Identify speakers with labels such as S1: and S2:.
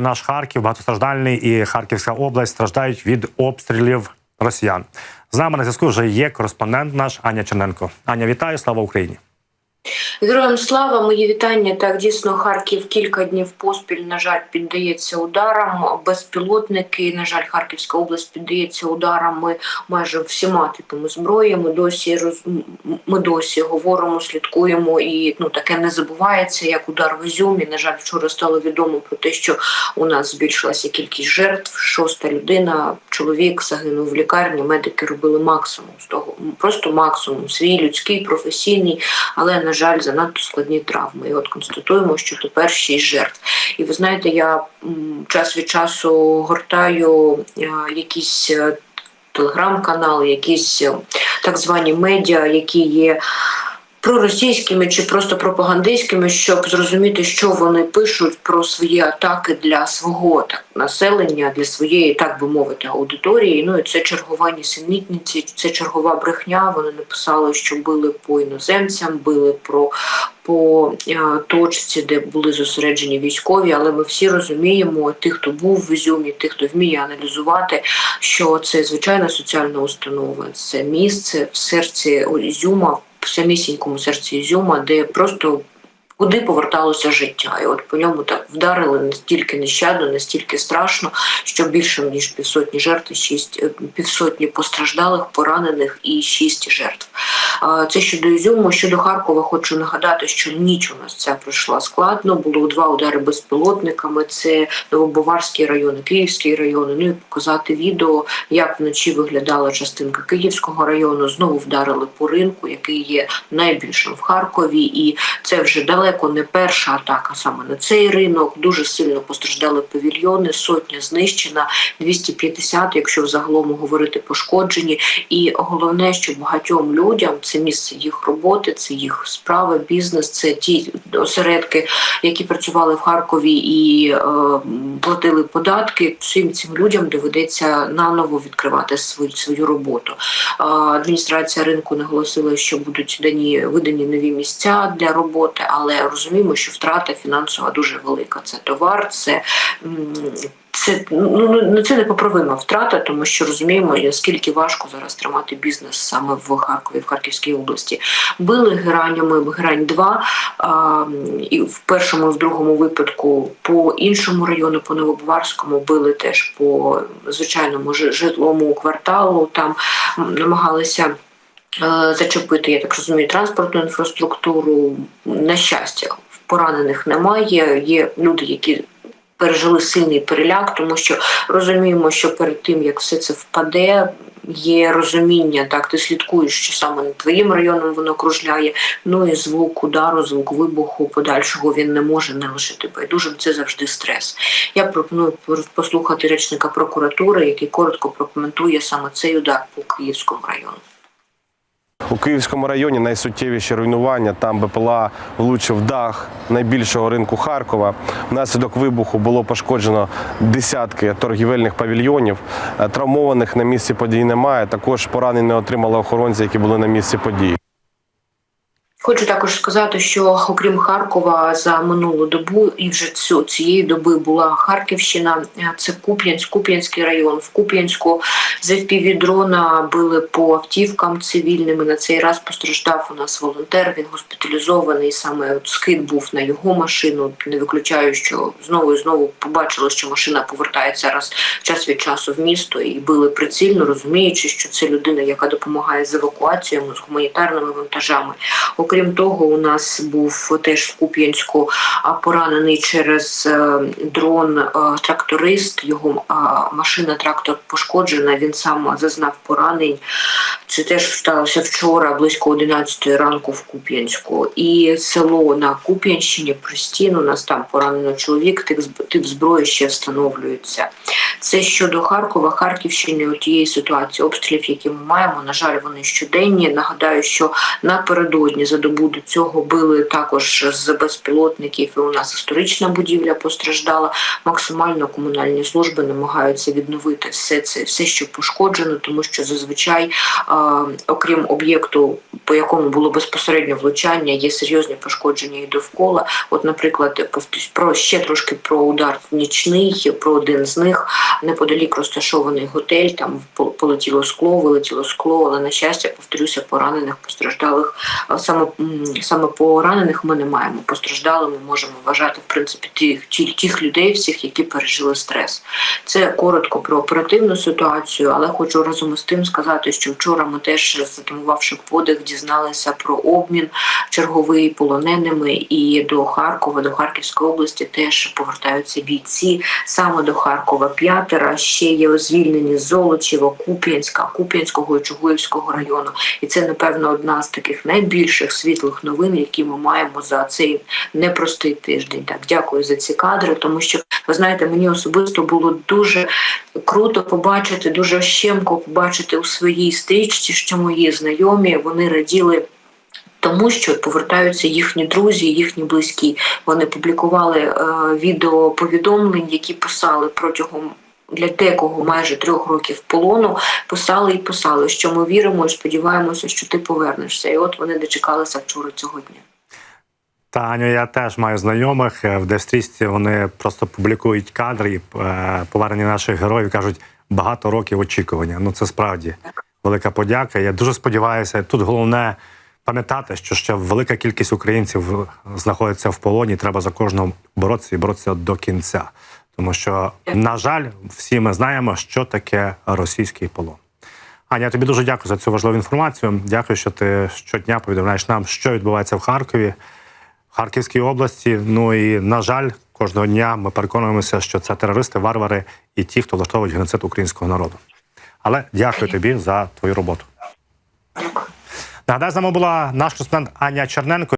S1: Наш Харків, багатостраждальний і Харківська область страждають від обстрілів росіян. З нами на зв'язку вже є кореспондент наш Аня Черненко. Аня, вітаю! Слава Україні!
S2: Героям слава, мої вітання. Так дійсно Харків кілька днів поспіль, на жаль, піддається ударам. Безпілотники, на жаль, Харківська область піддається ударам. Ми майже всіма типами зброї. Ми досі роз... ми досі говоримо, слідкуємо, і ну таке не забувається. Як удар в Ізюмі. На жаль, вчора стало відомо про те, що у нас збільшилася кількість жертв. Шоста людина, чоловік загинув в лікарні. Медики робили максимум з того, просто максимум свій людський, професійний, але на жаль, занадто складні травми. І от констатуємо, що тепер шість жертв. І ви знаєте, я час від часу гортаю е, якісь. е, Телеграм-канали, якісь е, так звані медіа, які є проросійськими чи просто пропагандистськими, щоб зрозуміти, що вони пишуть про свої атаки для свого так населення, для своєї, так би мовити, аудиторії. Ну і це чергова нісенітниці, це чергова брехня. Вони написали, що били по іноземцям, били про. По е, точці, де були зосереджені військові, але ми всі розуміємо, тих, хто був в Ізюмі, тих, хто вміє аналізувати, що це звичайна соціальна установа, це місце в серці Ізюма, самісінькому серці Ізюма, де просто куди поверталося життя, і от по ньому так вдарили настільки нещадно, настільки страшно, що більше ніж півсотні жертв, шість півсотні постраждалих, поранених і шість жертв. Це щодо Ізюму. Щодо Харкова, хочу нагадати, що ніч у нас ця пройшла складно. Було два удари безпілотниками. Це Новобаварський район, Київський район. Ну і показати відео, як вночі виглядала частинка Київського району. Знову вдарили по ринку, який є найбільшим в Харкові, і це вже далеко не перша атака саме на цей ринок. Дуже сильно постраждали павільйони, сотня знищена, 250, якщо взагалом говорити пошкоджені. І головне, що багатьом людям це місце їх роботи, це їх справи, бізнес, це ті осередки, які працювали в Харкові і е, платили податки. Всім цим людям доведеться наново відкривати свою свою роботу. Е, адміністрація ринку наголосила, що будуть дані видані нові місця для роботи, але розуміємо, що втрата фінансова дуже велика. Це товар, це м, це ну ну, це непоправима втрата, тому що розуміємо, наскільки важко зараз тримати бізнес саме в Харкові, в Харківській області. Били геранями герань 2 а, і в першому, і в другому випадку по іншому району, по Новобаварському, били теж по звичайному жи- житловому кварталу. Там намагалися. е, Зачепити, я так розумію, транспортну інфраструктуру. На щастя, поранених немає. Є люди, які пережили сильний переляк, тому що розуміємо, що перед тим як все це впаде. Є розуміння, так ти слідкуєш, що саме над твоїм районом воно кружляє. Ну і звук удару, звук вибуху подальшого він не може не лишити байдужим. Це завжди стрес. Я пропоную послухати речника прокуратури, який коротко прокоментує саме цей удар по Київському району.
S3: У Київському районі найсуттєвіші руйнування. Там БПЛА влучив дах найбільшого ринку Харкова. Внаслідок вибуху було пошкоджено десятки торгівельних павільйонів. Е, Травмованих на місці подій немає. Також поранень не отримали охоронці, які були на місці події.
S2: Хочу також сказати, що окрім Харкова за минулу добу і вже цю цієї доби була Харківщина. Це Куп'янськ, Куп'янський район. В Куп'янську з дрона били по автівкам цивільними. На цей раз постраждав у нас волонтер. Він госпіталізований. Саме от скид був на його машину. Не виключаю, що знову і знову побачили, що машина повертається раз час від часу в місто і били прицільно, розуміючи, що це людина, яка допомагає з евакуаціями, з гуманітарними вантажами. Окрім того, у нас був теж в Куп'янську поранений через е, дрон е, тракторист. Його машина трактор пошкоджена. Він сам зазнав поранень. Це теж сталося вчора, близько 11 ранку в Куп'янську. І село на Куп'янщині Пристін, у нас там поранено чоловік, тип, зброї ще встановлюється. Це щодо Харкова, Харківщини, от тієї ситуації обстрілів, які ми маємо. На жаль, вони щоденні. Нагадаю, що напередодні за добу до цього били також з безпілотників. І у нас історична будівля постраждала. Максимально комунальні служби намагаються відновити все це, все, що пошкоджено, тому що зазвичай, окрім об'єкту по якому було безпосередньо влучання, є серйозні пошкодження і довкола. От, наприклад, про ще трошки про удар нічний, про один з них неподалік розташований готель. Там пол- полетіло скло, вилетіло скло, але на щастя, повторюся, поранених постраждалих саме саме поранених ми не маємо. Постраждалими можемо вважати в принципі тих, тих, тих людей, всіх, які пережили стрес. Це коротко про оперативну ситуацію, але хочу разом із тим сказати, що вчора ми теж затамувавши подих, дізналися про обмін черговий полоненими, і до Харкова, до Харківської області теж повертаються бійці. Саме до Харкова п'ятеро. Ще є звільнені з Золочева, Куп'янська, Куп'янського і Чугуївського району. І це напевно одна з таких найбільших світлих новин, які ми маємо за цей непростий тиждень. Так, дякую за ці кадри, тому що ви знаєте, мені особисто було дуже круто побачити, дуже щемко побачити у своїй стрічці, що мої знайомі вони раділи. Тому що повертаються їхні друзі, їхні близькі. Вони публікували е, відео повідомлень, які писали протягом для декого майже трьох років полону. Писали і писали, що ми віримо і сподіваємося, що ти повернешся. І от вони дочекалися вчора цього дня.
S1: Та Аню, я теж маю знайомих е, в Девстрічці. Вони просто публікують кадри е, повернення наших героїв. кажуть, багато років очікування. Ну це справді велика подяка. Я дуже сподіваюся. Тут головне пам'ятати, що ще велика кількість українців знаходиться в полоні. Треба за кожного боротися і боротися до кінця. Тому що, на жаль, всі ми знаємо, що таке російський полон. Аня, я тобі дуже дякую за цю важливу інформацію. Дякую, що ти щодня повідомляєш нам, що відбувається в Харкові, в Харківській області. Ну і на жаль, кожного дня ми переконуємося, що це терористи, варвари і ті, хто влаштовують геноцид українського народу. Але дякую тобі за твою роботу. Нагадаю, з нами була наш кореспондент Аня Черненко.